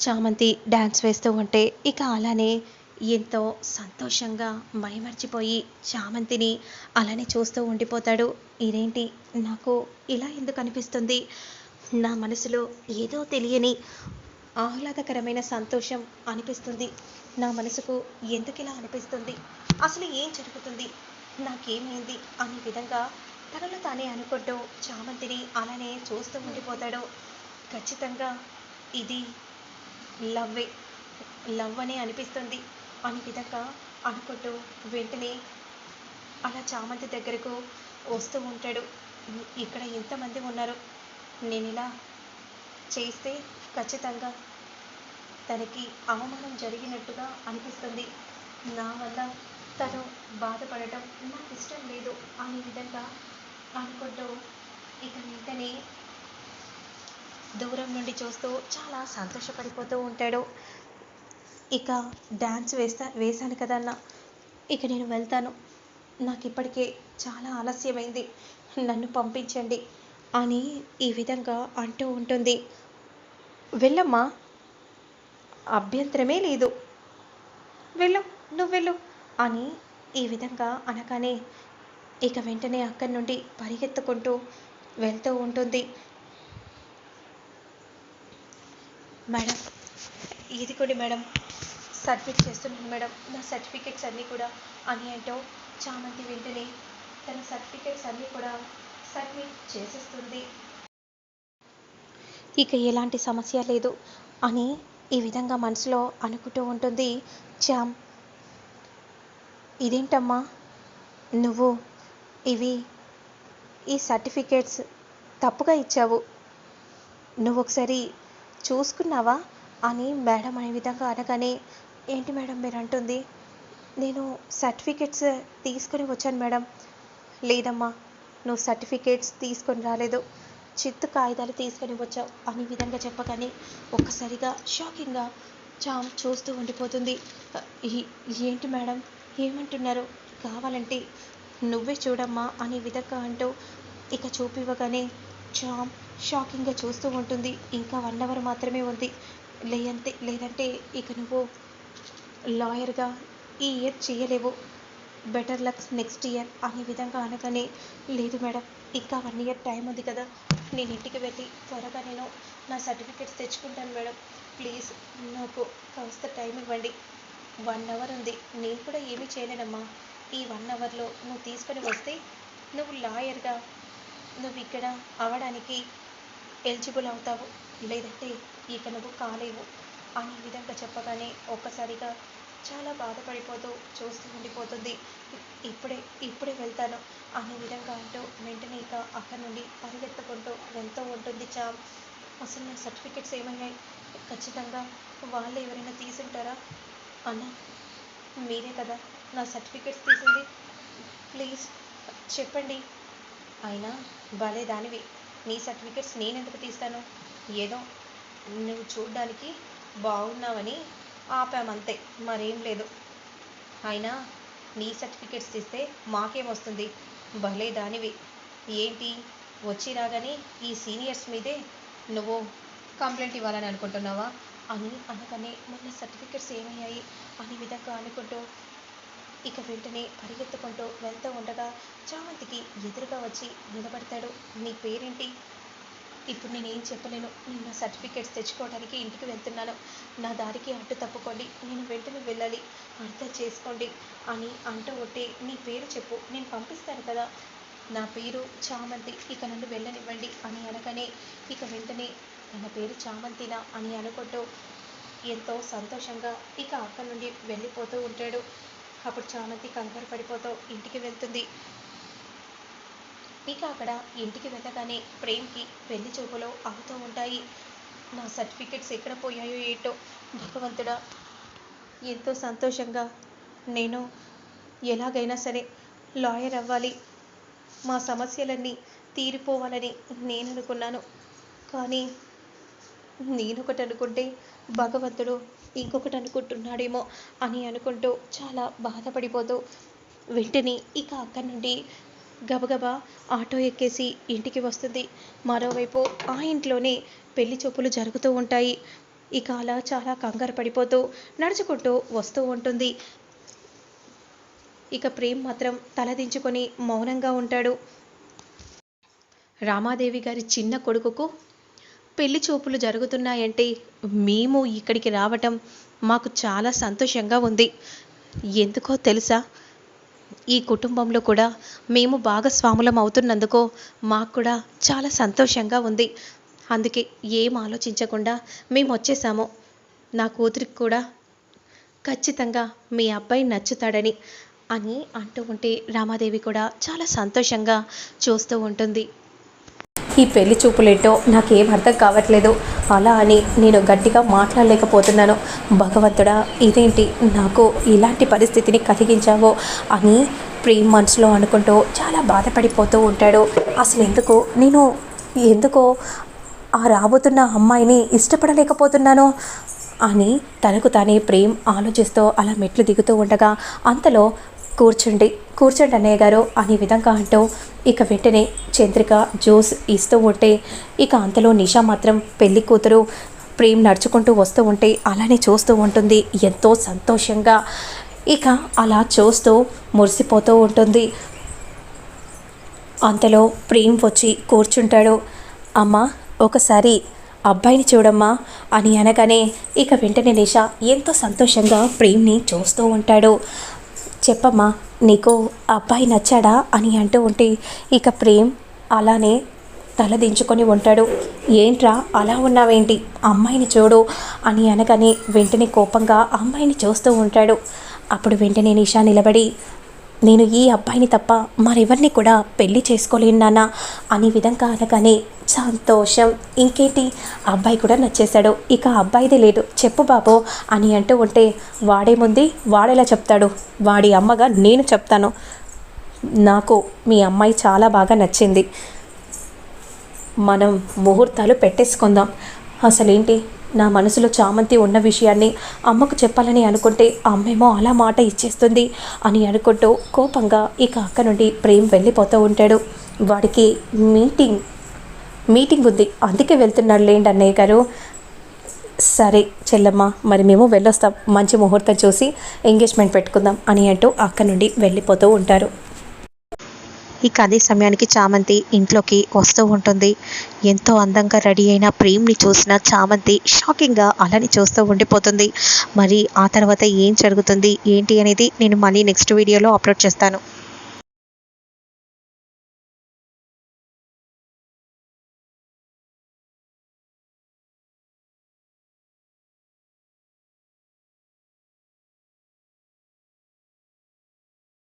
చామంతి డ్యాన్స్ వేస్తూ ఉంటే ఇక అలానే ఎంతో సంతోషంగా మైమర్చిపోయి చామంతిని అలానే చూస్తూ ఉండిపోతాడు. ఇదేంటి? నాకు ఇలా ఎందుకు అనిపిస్తుంది? నా మనసులో ఏదో తెలియని ఆహ్లాదకరమైన సంతోషం అనిపిస్తుంది. నా మనసుకు ఎందుకు ఇలా అనిపిస్తుంది? అసలు ఏం జరుగుతుంది? నాకేమైంది? అనే విధంగా తనలో తానే అనుకుంటూ చామంతిని అలానే చూస్తూ ఉండిపోతాడు. ఖచ్చితంగా ఇది లవ్వే లవ్ అనే అనిపిస్తుంది. అని విధంగా అనుకుంటూ వెంటనే అలా చామంతి దగ్గరకు వస్తూ ఉంటాడు. ఇక్కడ ఎంతమంది ఉన్నారు? నేను ఇలా చేస్తే ఖచ్చితంగా తనకి అవమానం జరిగినట్టుగా అనిపిస్తుంది. నా వల్ల తను బాధపడటం నాకు ఇష్టం లేదు అనే విధంగా అనుకుంటూ ఇక వెంటనే దూరం నుండి చూస్తూ చాలా సంతోషపడిపోతూ ఉంటాడు. ఇక డ్యాన్స్ వేస్తా వేశాను కదా ఇక నేను వెళ్తాను. నాకు ఇప్పటికే చాలా ఆలస్యమైంది. నన్ను పంపించండి అని ఈ విధంగా అంటూ ఉంటుంది. వెళ్ళమ్మా. అభ్యంతరమే లేదు. వెళ్ళు నువ్వు వెళ్ళు అని ఈ విధంగా అనగానే ఇక వెంటనే అక్కడి నుండి పరిగెత్తుకుంటూ వెళ్తూ ఉంటుంది. మేడం ఇది కూడా మేడం సబ్మిట్ చేస్తున్నాను మేడం. నా సర్టిఫికెట్స్ అన్నీ కూడా అని అంటూ చామంతి వెంటనే తన సర్టిఫికెట్స్ అన్నీ కూడా సబ్మిట్ చేసేస్తుంది. ఇక ఎలాంటి సమస్య లేదు అని ఈ విధంగా మనసులో అనుకుంటూ ఉంటుంది. చామ్ ఇదేంటమ్మా? నువ్వు ఇవి ఈ సర్టిఫికేట్స్ తప్పుగా ఇచ్చావు. నువ్వు ఒకసారి చూసుకున్నావా అని మేడం అనే విధంగా అనగానే ఏంటి మేడం మీరు అంటుంది నేను సర్టిఫికేట్స్ తీసుకొని వచ్చాను మేడం. లేదమ్మా నువ్వు సర్టిఫికేట్స్ తీసుకొని రాలేదు. చిత్తు కాగితాలు తీసుకొని వచ్చావు అనే విధంగా చెప్పగానే ఒక్కసారిగా షాకింగ్గా చామ్ చూస్తూ ఉండిపోతుంది. ఏంటి మేడం? ఏమంటున్నారు? కావాలంటే నువ్వే చూడమ్మా అనే విధంగా అంటూ ఇక చూపివ్వగానే చామ్ షాకింగ్గా చూస్తూ ఉంటుంది. ఇంకా వన్ అవర్ మాత్రమే ఉంది. లేదంటే లేదంటే ఇక నువ్వు లాయర్గా ఈ ఇయర్ చేయలేవు. బెటర్ లక్స్ నెక్స్ట్ ఇయర్ అనే విధంగా అనగానే లేదు మేడం ఇంకా వన్ ఇయర్ టైం ఉంది కదా నేను ఇంటికి వెళ్ళి త్వరగా నేను నా సర్టిఫికేట్స్ తెచ్చుకుంటాను మేడం. ప్లీజ్ నాకు కాస్త టైం ఇవ్వండి. వన్ అవర్ ఉంది. నేను కూడా ఏమీ చేయలేనమ్మా. ఈ వన్ అవర్లో నువ్వు తీసుకొని వస్తే నువ్వు లాయర్గా నువ్వు ఇక్కడ అవడానికి ఎలిజిబుల్ అవుతావు. లేదంటే ఇక నువ్వు కాలేవు అనే విధంగా చెప్పగానే ఒక్కసారిగా చాలా బాధపడిపోతూ చూస్తూ ఉండిపోతుంది. ఇప్పుడే ఇప్పుడే వెళ్తాను అనే విధంగా అంటూ వెంటనే ఇక అక్కడి నుండి పరిగెత్తుకుంటూ వెళ్తూ ఉంటుంది చామ్. అసలు నా సర్టిఫికెట్స్ ఏమయ్యాయి? ఖచ్చితంగా వాళ్ళు ఎవరైనా తీసుంటారా? అన్న మీరే కదా నా సర్టిఫికెట్స్ తీసింది. ప్లీజ్ చెప్పండి. అయినా భలే దానివి. నీ సర్టిఫికెట్స్ నేను ఎందుకు తీస్తాను? ఏదో నువ్వు చూడ్డానికి బాగున్నావని ఆపామంతే. మరేం లేదు. అయినా నీ సర్టిఫికెట్స్ తీస్తే మాకేం వస్తుంది? భలే దానివి. ఏంటి? వచ్చి రాగానే ఈ సీనియర్స్ మీదే నువ్వు కంప్లైంట్ ఇవ్వాలని అనుకుంటున్నావా? అని అనగానే మన సర్టిఫికెట్స్ ఏమయ్యాయి? అనే విధంగా అనుకుంటూ ఇక వెంటనే పరిగెత్తుకుంటూ వెళ్తూ ఉండగా చామంతికి ఎదురుగా వచ్చి నిలబడతాడు. నీ పేరేంటి? ఇప్పుడు నేను ఏం చెప్పలేను. నేను నా సర్టిఫికేట్స్ తెచ్చుకోవడానికి ఇంటికి వెళ్తున్నాను. నా దారికి అడ్డు తప్పుకోండి. నేను వెంటనే వెళ్ళాలి. అర్థం చేసుకోండి అని అంటూ ఉంటే నీ పేరు చెప్పు. నేను పంపిస్తాను కదా. నా పేరు చామంతి. ఇక నన్ను వెళ్ళనివ్వండి అని అనగానే ఇక వెంటనే నా పేరు చామంతినా అని అనుకుంటూ ఎంతో సంతోషంగా ఇక అక్కడి నుండి వెళ్ళిపోతూ ఉంటాడు. అప్పుడు చామంతి కంగారు పడిపోతూ ఇంటికి వెళ్తుంది. ఇక అక్కడ ఇంటికి వెళ్ళగానే ప్రేమ్కి పెళ్ళి చూపులు అవుతూ ఉంటాయి. నా సర్టిఫికెట్స్ ఎక్కడ పోయాయో ఏంటో భగవంతుడా ఎంతో సంతోషంగా నేను ఎలాగైనా సరే లాయర్ అవ్వాలి. మా సమస్యలన్నీ తీరిపోవాలని నేను అనుకున్నాను. కానీ నేనొకటి అనుకుంటే భగవంతుడు ఇంకొకటి అనుకుంటున్నాడేమో అని అనుకుంటూ చాలా బాధపడిపోతూ వెంటనే ఇక అక్కడి నుండి గబగబా ఆటో ఎక్కేసి ఇంటికి వస్తుంది. మరోవైపు ఆ ఇంట్లోనే పెళ్ళి చూపులు జరుగుతూ ఉంటాయి. ఇక అలా చాలా కంగారు పడిపోతూ నడుచుకుంటూ వస్తూ ఉంటుంది. ఇక ప్రేమ్ మాత్రం తలదించుకొని మౌనంగా ఉంటాడు. రామాదేవి గారి చిన్న కొడుకుకు పెళ్ళి చూపులు జరుగుతున్నాయంటే మేము ఇక్కడికి రావటం మాకు చాలా సంతోషంగా ఉంది. ఎందుకో తెలుసా? ఈ కుటుంబంలో కూడా మేము భాగస్వాములం అవుతున్నందుకో మాకు కూడా చాలా సంతోషంగా ఉంది. అందుకే ఏం ఆలోచించకుండా మేము వచ్చేసాము. నా కూతురికి కూడా ఖచ్చితంగా మీ అబ్బాయి నచ్చుతాడని అని అంటూ ఉంటే రామాదేవి కూడా చాలా సంతోషంగా చూస్తూ ఉంటుంది. ఈ పెళ్ళి చూపులేంటో నాకేం అర్థం కావట్లేదు. అలా అని నేను గట్టిగా మాట్లాడలేకపోతున్నాను. భగవంతుడా ఇదేంటి? నాకు ఇలాంటి పరిస్థితిని కలిగించావో అని ప్రేమ్ మనసులో అనుకుంటూ చాలా బాధపడిపోతూ ఉంటాడు. అసలు ఎందుకు నేను ఎందుకో ఆ రాబోతున్న అమ్మాయిని ఇష్టపడలేకపోతున్నాను అని తనకు తానే ప్రేమ్ ఆలోచిస్తూ అలా మెట్లు దిగుతూ ఉండగా అంతలో కూర్చోండి. కూర్చోండి అన్నయ్య గారు అనే విధంగా అంటూ ఇక వెంటనే చంద్రిక జ్యూస్ ఇస్తూ ఉంటే ఇక అంతలో నిషా మాత్రం పెళ్ళి కూతురు ప్రేమ్ నడుచుకుంటూ వస్తూ ఉంటే అలానే చూస్తూ ఉంటుంది. ఎంతో సంతోషంగా ఇక అలా చూస్తూ మురిసిపోతూ ఉంటుంది. అంతలో ప్రేమ్ వచ్చి కూర్చుంటాడు. అమ్మా ఒకసారి అబ్బాయిని చూడమ్మా అని అనగానే ఇక వెంటనే నిషా ఎంతో సంతోషంగా ప్రేమ్ని చూస్తూ ఉంటాడు. చెప్పమ్మా నీకు అబ్బాయి నచ్చాడా అని అంటూ ఉంటే ఇక ప్రేమ్ అలానే తల దించుకొని ఉంటాడు. ఏంట్రా అలా ఉన్నావేంటి? అమ్మాయిని చూడు అని అనగానే వెంటనే కోపంగా అమ్మాయిని చూస్తూ ఉంటాడు. అప్పుడు వెంటనే నిషా నిలబడి నేను ఈ అబ్బాయిని తప్ప మరెవరిని కూడా పెళ్ళి చేసుకోలేను నాన్న అనే విధంగా అనగానే సంతోషం. ఇంకేంటి? అబ్బాయి కూడా నచ్చేశాడు. ఇక అబ్బాయిదే లేదు. చెప్పు బాబు అని అంటూ ఉంటే వాడేముంది? వాడేలా చెప్తాడు. వాడి అమ్మగా నేను చెప్తాను. నాకు మీ అమ్మాయి చాలా బాగా నచ్చింది. మనం ముహూర్తాలు పెట్టేసుకుందాం. అసలేంటి? నా మనసులో చామంతి ఉన్న విషయాన్ని అమ్మకు చెప్పాలని అనుకుంటే అమ్మేమో అలా మాట ఇచ్చేస్తుంది అని అనుకుంటూ కోపంగా ఇక అక్క నుండి ప్రేమ్ వెళ్ళిపోతూ ఉంటాడు. వాడికి మీటింగ్ మీటింగ్ ఉంది. అందుకే వెళ్తున్నాడు లేండి అన్నయ్య గారు. సరే చెల్లమ్మ మరి మేము వెళ్ళొస్తాం. మంచి ముహూర్తం చూసి ఎంగేజ్మెంట్ పెట్టుకుందాం అని అంటూ అక్క నుండి వెళ్ళిపోతూ ఉంటారు. ఇక అదే సమయానికి చామంతి ఇంట్లోకి వస్తూ ఉంటుంది. ఎంతో అందంగా రెడీ అయిన ప్రేమ్ని చూసిన చామంతి షాకింగ్గా అలానే చూస్తూ ఉండిపోతుంది. మరి ఆ తర్వాత ఏం జరుగుతుంది? ఏంటి అనేది నేను మళ్ళీ నెక్స్ట్ వీడియోలో అప్లోడ్ చేస్తాను.